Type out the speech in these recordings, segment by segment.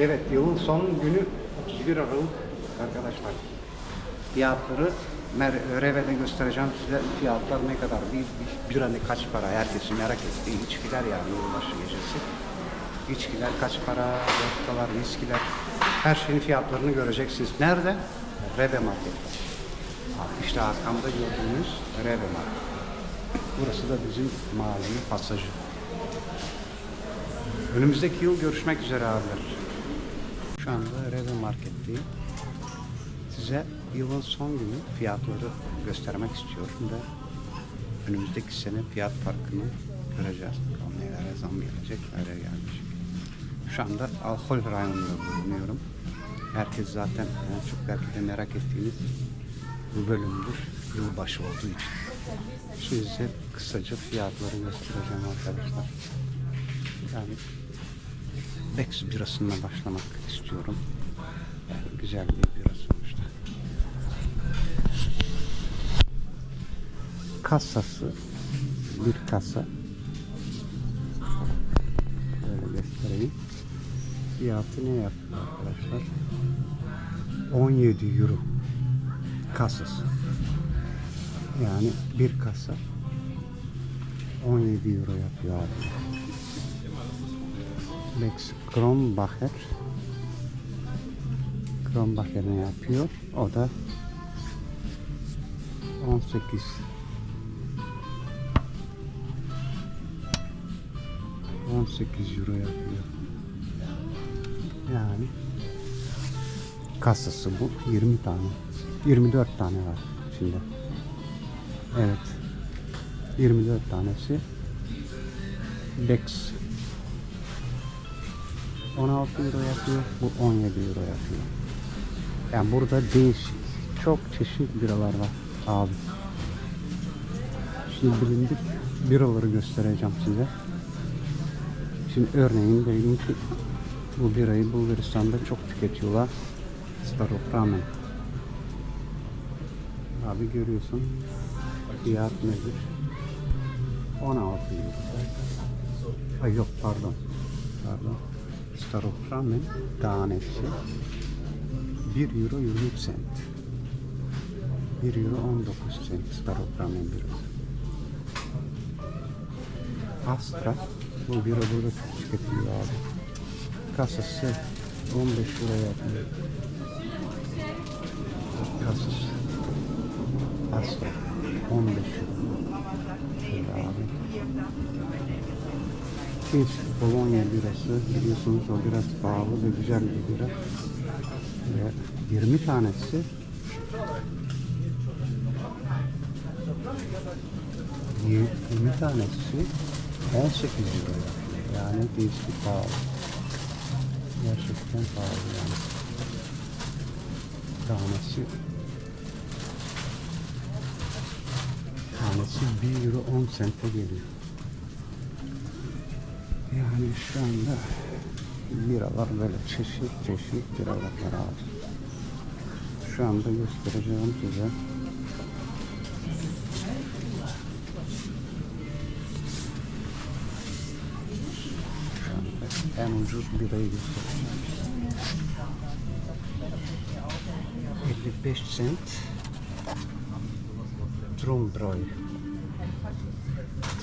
Evet, yılın son günü 31 Aralık arkadaşlar. Fiyatları Reve'de göstereceğim size fiyatlar ne kadar, bir, bir, bir hani kaç para, herkesin merak ettiği içkiler yani yılbaşı gecesi. İçkiler kaç para, vodkalar, viskiler, her şeyin fiyatlarını göreceksiniz. Nerede? Reve Market'te. İşte arkamda gördüğünüz Reve Market. Burası da bizim mahallenin pasajı. Önümüzdeki yıl görüşmek üzere abiler. Şu anda Reve Market'teyim. Size yılın son günü fiyatları göstermek istiyorum ve önümüzdeki sene fiyat farkını göreceğiz. Bakalım nelere zam gelecek, nereye gelmiş. Şu anda alkol rayonunda bulunuyorum. Herkes zaten en çok belki de merak ettiğiniz bu bölümdür. Yılbaşı olduğu için. Size kısaca fiyatları göstereceğim arkadaşlar. Yani Bex birasından başlamak istiyorum. Yani güzel bir bira sonuçta. Kasası bir kasa. Böyle göstereyim. Fiyatı ne yapıyor arkadaşlar? 17 euro kasası. Yani bir kasa 17 euro yapıyor abi. Lex Kronbacher Kronbacher ne yapıyor? O da 18 18 euro yapıyor. Yani kasası bu 20 tane. 24 tane var şimdi. Evet. 24 tanesi Bex 16 euro yapıyor. Bu 17 euro yapıyor. Yani burada değişik çok çeşit biralar var abi. Şimdi bilindik biraları göstereceğim size. Şimdi örneğin diyelim ki bu birayı Bulgaristan'da çok tüketiyorlar. Starok Ramen. Abi görüyorsun. Fiyat nedir? 16 euro. Ay yok pardon. Pardon. Starok Ramen tanesi 1 euro 23 cent. 1 euro 19 cent Starok Ramen birası. Astra bu bira burada tüketiliyor abi. Kasası 15 euro yapıyor. Kasası Astra 15 euro. Şöyle abi. Kings Bologna birası biliyorsunuz o biraz pahalı ve güzel bir bira. Ve 20 tanesi 20 tanesi 18 euro yapıyor. Yani değişik pahalı. Gerçekten pahalı yani. Tanesi tanesi 1 euro 10 sente geliyor. Yani şu anda biralar böyle çeşit çeşit biralar var. Şu anda göstereceğim size. Şu anda en ucuz birayı göstereceğim. 55 cent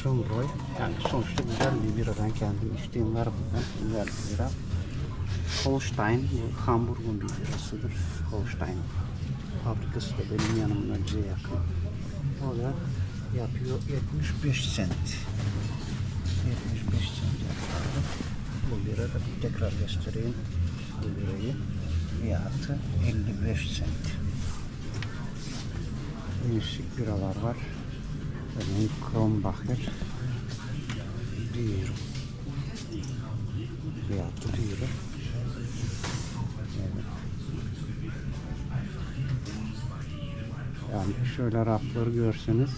Trumbroy. Trumbroy. Yani sonuçta güzel bir bira. Ben kendim içtiğim var bundan. Güzel bir bira. Holstein, bu Hamburg'un bir birasıdır. Holstein. Fabrikası da benim yanımdan bize yakın. O da yapıyor 75 cent. 75 cent yapıyor. Bu bira da tekrar göstereyim. Bu birayı. Fiyatı 55 cent. Değişik biralar var. Örneğin Kronbacher 1 euro. Fiyatı 1 euro. Evet. Yani şöyle rafları görseniz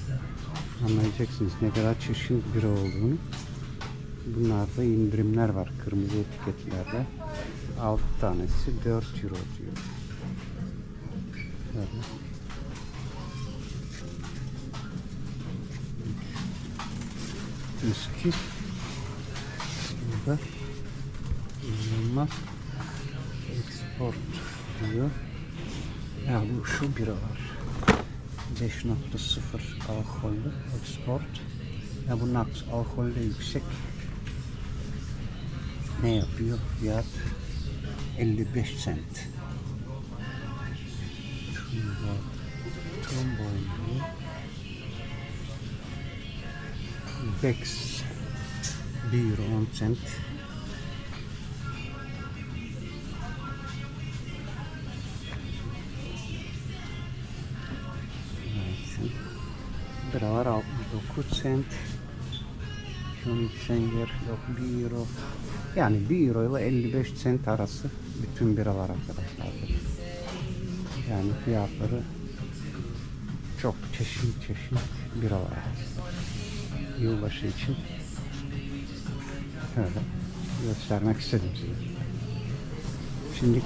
anlayacaksınız ne kadar çeşit bira olduğunu. Bunlarda indirimler var kırmızı etiketlerde. 6 tanesi 4 euro diyor. Böyle. Viski. Burada inanılmaz Export diyor. Ya bu şu bira var. 5.0 alkollü export. Ya bunun de yüksek. Ne yapıyor? Fiyat 55 cent. Trumbo, Trumbo diyor. Bex 1 euro 10 cent. Evet. Biralar 69 cent. Königsegger yok 1 euro. Yani 1 euro ile 55 cent arası bütün biralar arkadaşlar. Yani fiyatları çok çeşit çeşit biralar. Yılbaşı için öyle göstermek istedim size. Şimdi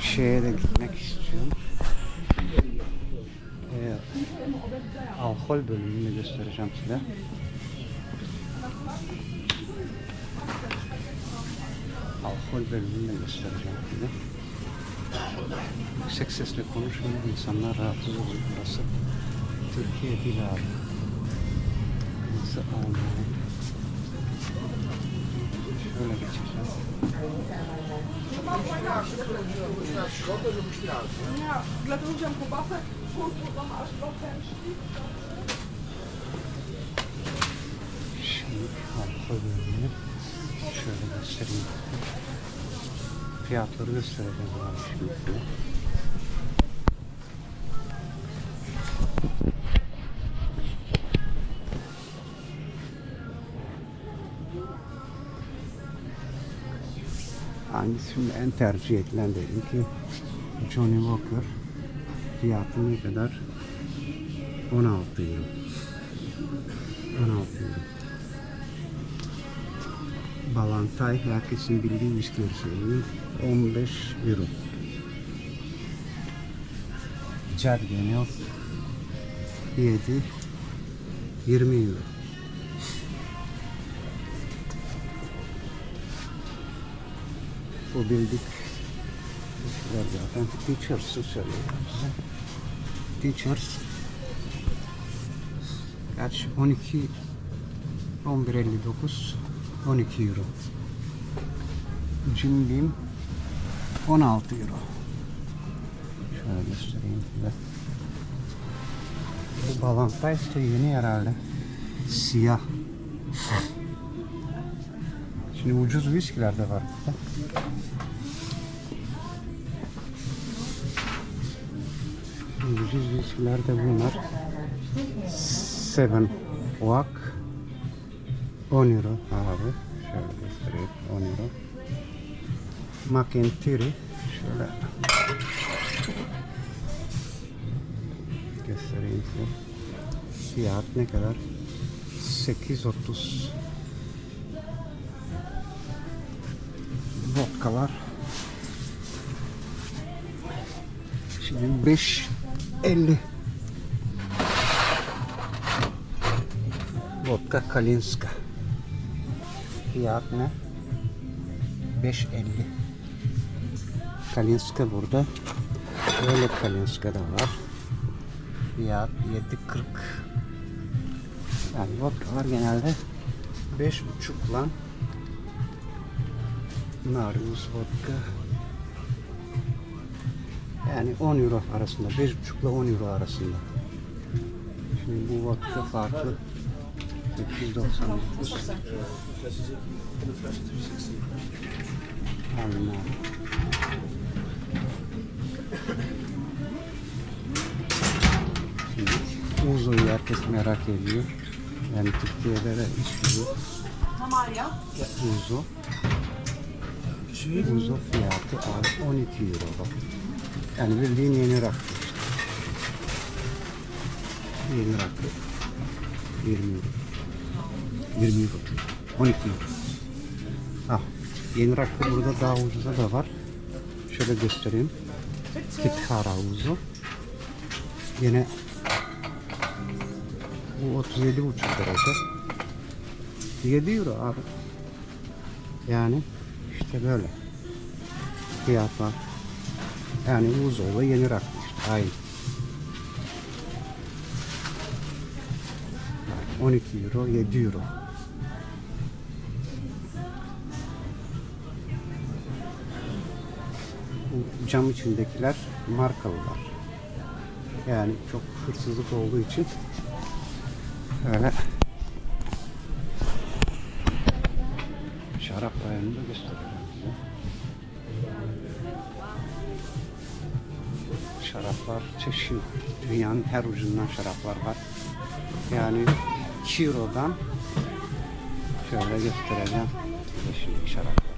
şeye de gitmek istiyorum. Ee, alkol bölümünü göstereceğim size. Alkol bölümünü de göstereceğim size. Yüksek sesle konuşmayın insanlar rahatsız olur burası. Türkiye değil abi. Burası Almanya. Şöyle geçeceğiz. Şimdi alkol bölümünü şöyle göstereyim. Fiyatları göstereceğim abi şimdi Hangisinin en tercih edilen dedim ki Johnny Walker fiyatı ne kadar? 16 euro. 16 euro. Balantay herkesin bildiği viskileri söyleyeyim. 15 euro. Jack Daniels 7 20 euro. Bu bildik. Bizler zaten Teachers'ı söylüyorum. Teachers Gerçi 12 11.59 12 euro. Jim Beam 16 euro. Şöyle göstereyim size. Bu Ballantyne de yeni herhalde. Siyah. Şimdi ucuz viskiler de var burada. Ucuz viskiler de bunlar. Seven Oak 10 euro abi. Şöyle göstereyim 10 euro. McIntyre şöyle göstereyim size. Fiyat ne kadar? 8.30 Vodkalar Şimdi 5.50 Vodka Kalinska. Fiyat ne? 5.50. Kalinska burada. Böyle Kalinska da var. Fiyat 7.40. Yani vodkalar genelde 5.5 lan. Narius vodka. Yani 10 euro arasında. 5.5 ile 10 euro arasında. Şimdi bu vodka farklı. 899. Alın. Şimdi Uzo'yu herkes merak ediyor. Yani Türkiye'de de yok. Maria. Uzo. Uzo fiyatı abi 12 euro. Yani bildiğin yeni rakı işte. Yeni rakı. 20 euro. 20 euro. 12 euro. Ah, yeni rakı burada daha ucuza da var. Şöyle göstereyim. Kithara Uzo. Yine bu 37 buçuk liraydı. 7 euro abi. Yani işte böyle. fiyatlar. Yani buzdolabı yeni rakı işte aynı. 12 euro, 7 euro. Bu cam içindekiler markalılar. Yani çok hırsızlık olduğu için öyle şarap rayonunu da size. Şaraplar çeşit. Dünyanın her ucundan şaraplar var. Yani Ciro'dan şöyle göstereceğim size şimdi şarapları.